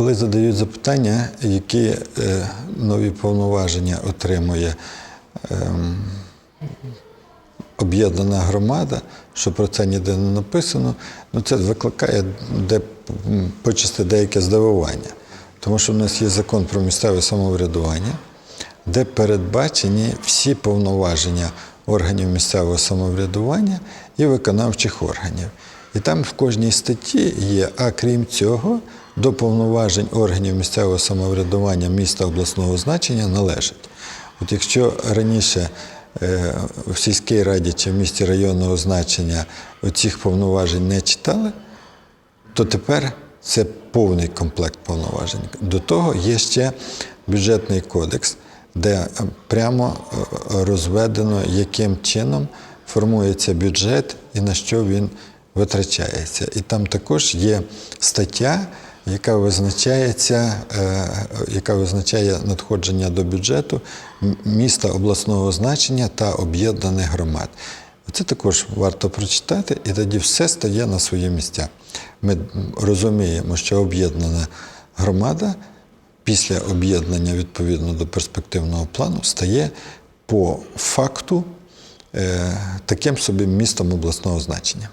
Коли задають запитання, які е, нові повноваження отримує ем, об'єднана громада, що про це ніде не написано, ну це викликає де, почасти деяке здивування. Тому що в нас є закон про місцеве самоврядування, де передбачені всі повноваження органів місцевого самоврядування і виконавчих органів. І там в кожній статті є, а крім цього, до повноважень органів місцевого самоврядування міста обласного значення належить. От якщо раніше е, в сільській раді чи в місті районного значення оцих повноважень не читали, то тепер це повний комплект повноважень. До того є ще бюджетний кодекс, де прямо е, розведено, яким чином формується бюджет і на що він витрачається. І там також є стаття, яка визначається, е, яка визначає надходження до бюджету міста обласного значення та об'єднаних громад. Це також варто прочитати, і тоді все стає на свої місця. Ми розуміємо, що об'єднана громада після об'єднання відповідно до перспективного плану стає по факту е, таким собі містом обласного значення.